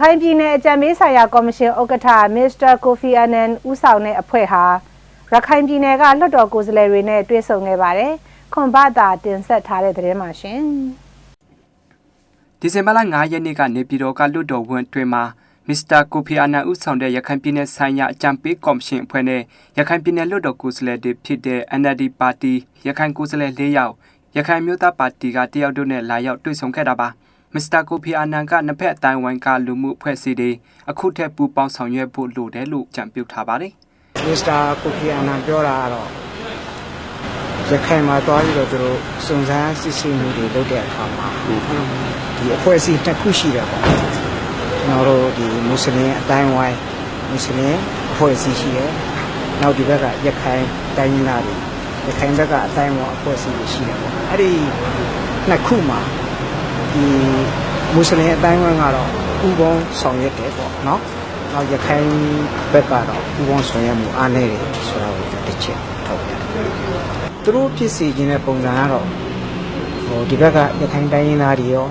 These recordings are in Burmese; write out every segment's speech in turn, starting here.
ခိုင်ပြည်နယ်အကြံပေးဆိုင်ရာကော်မရှင်ဥက္ကဋ္ဌမစ္စတာကိုဖီအာနန်ဦးဆောင်တဲ့အဖွဲ့ဟာရခိုင်ပြည်နယ်ကလွှတ်တော်ကိုယ်စားလှယ်တွေနဲ့တွေ့ဆုံခဲ့ပါတယ်။ခွန်ဘာသာတင်ဆက်ထားတဲ့သတင်းပါရှင်။ဒီဇင်ဘာလ9ရက်နေ့ကနေပြည်တော်ကလွတ်တော်ဝန်တွင်မှာမစ္စတာကိုဖီအာနန်ဦးဆောင်တဲ့ရခိုင်ပြည်နယ်ဆိုင်ရာအကြံပေးကော်မရှင်အဖွဲ့နဲ့ရခိုင်ပြည်နယ်လွတ်တော်ကိုယ်စားလှယ်တွေဖြစ်တဲ့ NLD ပါတီရခိုင်ကိုယ်စားလှယ်၄ယောက်ရခိုင်မျိုးသားပါတီကတယောက်တို့နဲ့လာရောက်တွေ့ဆုံခဲ့တာပါ မစ္စတာကိုဖီအာနန်ကနှစ်ဖက်အတိုင်းဝိုင်းကလူမှုအဖွဲ့အစည်းတွေအခုထက်ပူပေါင်းဆောင်ရွက်ဖို့လိုတယ်လို့ကြံပြုထားပါတယ်မစ္စတာကိုဖီအာနန်ပြောတာကတော့ရခိုင်မှာသွားပြီးတော့သူတို့စုံစမ်းစစ်ဆေးမှုတွေလုပ်တဲ့အခါမှာဒီအဖွဲ့အစည်းတစ်ခုရှိတယ်ပေါ့ကျွန်တော်တို့ဒီမွတ်စလင်အတိုင်းဝိုင်းမွတ်စလင်အဖွဲ့အစည်းရှိတယ်နောက်ဒီဘက်ကရခိုင်တိုင်းရင်းသားတွေရခိုင်ဘက်ကအတိုင်းဝိုင်းအဖွဲ့အစည်းတွေရှိတယ်ပေါ့အဲ့ဒီနှစ်ခုမှာ ဒီမွတ်စလင်အတိုင်းဝိုင်းကတော့ဥပေါင်းဆောင်ရွက်တယ်ပေါ့နော်နောက်ရခိုင်ဘက်ကတော့ပူပေါင်းဆောင်ရွက်မှုအားနည်းတယ်ဆိုတာကိုတစ်ချက်ထောက်ပြတယ်။သူတို့ဖြစ်စီခြင်းတဲ့ပုံစံကတော့ဟိုဒီဘက်ကရခိုင်တိုင်းရင်းသားတွေရော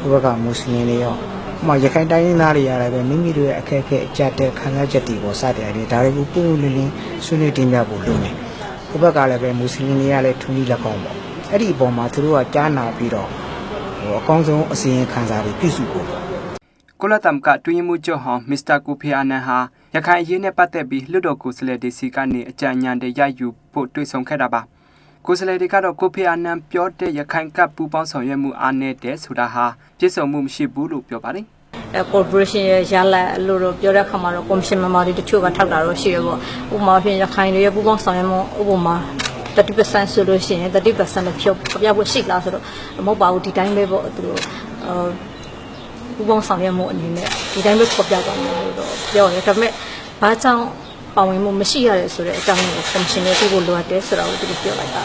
ဒီဘက်ကမွတ်စလင်တွေရောဥပမာရခိုင်တိုင်းရင်းသားတွေရတယ်ပဲမိမိတို့ရဲ့အခက်အခဲအကြတဲ့ခံစားချက်တွေကိုစတယ်တယ်ဒါတွေကိုပုံပုံလင်းလင်းဆွေးနွေးတင်ပြဖို့လုပ်မယ်။ဒီဘက်ကလည်းပဲမွတ်စလင်တွေကလည်းထုံးပြီးလက်ကောင်းပေါ့။အဲ့ဒီအပေါ်မှာသူတို့ကကြားနာပြီးတော့ဟို အကောင်းဆုံးအစီရင်ခံစာတွေပြုစုဖို့ပေါ့ကုလသမဂ္ဂတွင်းမှုချုပ်ဟောင်းမစ္စတာကိုဖီအာနန်ဟာရခိုင်အရေးနဲ့ပတ်သက်ပြီးလွှတ်တော်ကိုယ်စားလှယ်တွေစီကနေအကြံဉာဏ်တွေရယူဖို့တွေ့ဆုံခဲ့တာပါကိုယ်စားလှယ်တွေကတော့ကိုဖီအာနန်ပြောတဲ့ရခိုင်ကပူပေါင်းဆောင်ရွက်မှုအားနည်းတယ်ဆိုတာဟာပြည့်စုံမှုမရှိဘူးလို့ပြောပါတယ်အဲ corporation ရဲ့ရလာလို့တော့ပြောတဲ့အခါမှာတော့ commission member တွေတချို့ကထောက်တာတော့ရှိရပေါ့ဥပမာဖြင့်ရခိုင်တွေရဲ့ပူးပေါင်းဆောင်ရွက်မှုဥပမာ 30%ဆိုလို့ရှိရင်30%နဲ့ဖြုတ်ပြဖို့ရှိလားဆိုတော့မဟုတ်ပါဘူးဒီတိုင်းပဲပေါ့သူတို့အာပူးပေါင်းဆောင်ရွက်မှုအနေနဲ့ဒီတိုင်းပဲပေါ်ပြသွားမယ်လို့တော့ပြောရတယ်ဒါပေမဲ့ဘာကြောင့်ပါဝင်မှုမရှိရတဲ့ဆိုတဲ့အကြောင်းကို commission နဲ့ပြဖို့လိုအပ်တယ်ဆိုတာကိုသူတို့ပြောလိုက်တာ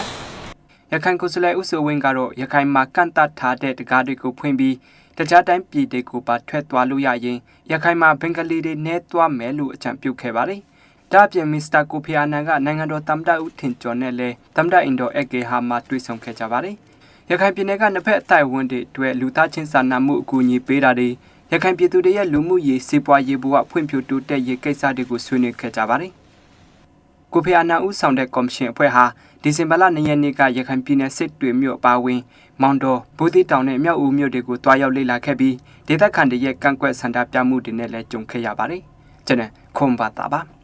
ရခိုင်ကိုယ်စားလှယ်ဦးစိုးဝင်းကတော့ရခိုင်မှာကန့်တတ်ထားတဲ့တကားတွေကိုဖွင့်ပြီးတခြားတိုင်းပြည်တွေကိုပါထွက်သွားလို့ရရင်ရခိုင်မှာဘင်္ဂလီတွေနဲသွားမယ်လို့အကြံပြုခဲ့ပါတယ်။ ဒါ့အပြင်မစ္စတာကိုဖီအာနန်ကနိုင်ငံတော်တမ္ပတဦးထင်ကျော်နဲ့လည်းတမ္ပတအင်ဒိုအက်ကေဟာမှာတွေ့ဆုံခဲ့ကြပါတယ်။ရခိုင်ပြည်နယ်ကနှစ်ဖက်အတိုင်အဝန်တွေအတွက်လူသားချင်းစာနာမှုအကူအညီပေးတာတွေရခိုင်ပြည်သူတွေရဲ့လူမှုရေးစီးပွားရေးဘဝဖွံ့ဖြိုးတိုးတက်ရေးကိစ္စတွေကိုဆွေးနွေးခဲ့ကြပါတယ်။ကိုဖီအာနန်ဦးဆောင်တဲ့ကော်မရှင်အဖွဲ့ဟာဒီဇင်ဘာလ2ရက်နေ့ကရခိုင်ပြည်နယ်စစ်တွေမြို့အပါအဝင်မောင်တော်ဘူးတိတောင်နဲ့မြောက်ဦးမြို့တွေကိုတွားရောက်လေ့လာခဲ့ပြီးဒေသခံတွေရဲ့ကန့်ကွက်ဆန္ဒပြမှုတွေနဲ့လည်းကြုံခဲ့ရပါတယ်။ကျွန်တော်ခွန်ပါတာပါ။